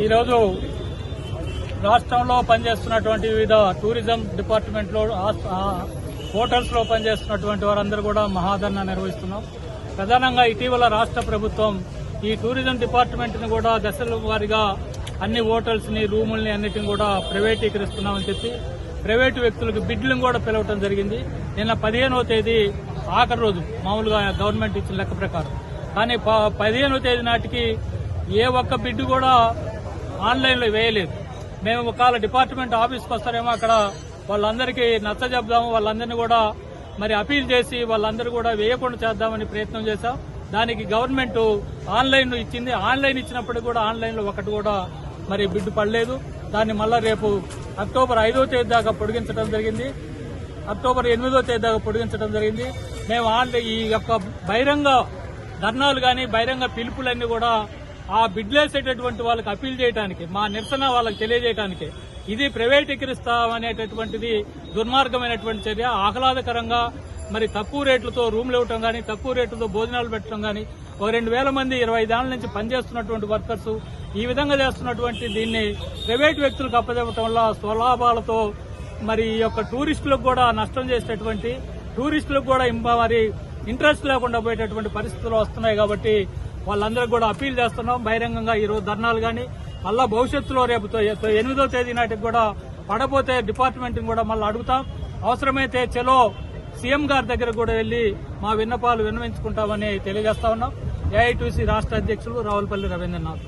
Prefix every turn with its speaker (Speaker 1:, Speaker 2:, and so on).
Speaker 1: ఈరోజు రాష్ట్రంలో పనిచేస్తున్నటువంటి వివిధ టూరిజం డిపార్ట్మెంట్లో హోటల్స్లో పనిచేస్తున్నటువంటి వారందరూ కూడా మహాధరణ నిర్వహిస్తున్నాం. ప్రధానంగా ఇటీవల రాష్ట్ర ప్రభుత్వం ఈ టూరిజం డిపార్ట్మెంట్ని కూడా దశల వారీగా అన్ని హోటల్స్ని రూముల్ని అన్నిటిని కూడా ప్రైవేటీకరిస్తున్నామని చెప్పి ప్రైవేటు వ్యక్తులకు బిడ్లను కూడా పిలవటం జరిగింది. నిన్న పదిహేనవ తేదీ ఆఖరి రోజు మామూలుగా గవర్నమెంట్ ఇచ్చిన లెక్క ప్రకారం. కానీ ప- పదిహేనవ తేదీ నాటికి ఏ ఒక్క బిడ్డు కూడా ఆన్లైన్లో వేయలేదు. మేము ఒకవేళ డిపార్ట్మెంట్ ఆఫీస్కి వస్తారేమో అక్కడ వాళ్ళందరికీ నచ్చ చెప్దాము వాళ్ళందరినీ కూడా మరి అపీల్ చేసి వాళ్ళందరూ కూడా వేయకుండా చేద్దామని ప్రయత్నం చేశాం. దానికి గవర్నమెంట్ ఆన్లైన్ ఇచ్చింది. ఆన్లైన్ ఇచ్చినప్పటికీ కూడా ఆన్లైన్లో ఒకటి కూడా మరి బిడ్డు పడలేదు. దాన్ని మళ్ళా రేపు అక్టోబర్ ఐదో తేదీ దాకా పొడిగించడం జరిగింది. అక్టోబర్ ఎనిమిదో తేదీ దాకా పొడిగించడం జరిగింది. మేము ఆన్లైన్ ఈ యొక్క బహిరంగ ధర్నాలు కానీ బహిరంగ పిలుపులన్నీ కూడా ఆ బిడ్లేసేటటువంటి వాళ్ళకి అప్పీల్ చేయడానికి మా నిరసన వాళ్ళకి తెలియజేయడానికి ఇది ప్రైవేటీకరిస్తామనేటటువంటిది దుర్మార్గమైనటువంటి చర్య ఆహ్లాదకరంగా మరి తక్కువ రేట్లతో రూమ్లు ఇవ్వటం కానీ తక్కువ రేట్లతో భోజనాలు పెట్టడం కానీ ఒక రెండు వేల మంది ఇరవై ఐదేళ్ళ నుంచి పనిచేస్తున్నటువంటి వర్కర్స్ ఈ విధంగా చేస్తున్నటువంటి దీన్ని ప్రైవేట్ వ్యక్తులకు అప్పచెప్పటం వల్ల స్వలాభాలతో మరి ఈ యొక్క టూరిస్టులకు కూడా నష్టం చేసేటటువంటి టూరిస్టులకు కూడా మరి ఇంట్రెస్ట్ లేకుండా పోయేటటువంటి పరిస్థితులు వస్తున్నాయి కాబట్టి వాళ్ళందరికీ కూడా అప్పీల్ చేస్తున్నాం. బహిరంగంగా ఈ రోజు ధర్నాలు కానీ మళ్ళా భవిష్యత్తులో రేపు ఎనిమిదో తేదీ నాటికి కూడా పడపోతే డిపార్ట్మెంట్ కూడా మళ్ళీ అడుగుతాం. అవసరమైతే చలో సీఎం గారి దగ్గర కూడా వెళ్ళి మా విన్నపాలు విన్నవించుకుంటామని తెలియజేస్తా ఉన్నాం. ఏఐటీసీ రాష్ట్ర అధ్యక్షులు రావులపల్లి రవీంద్రనాథ్.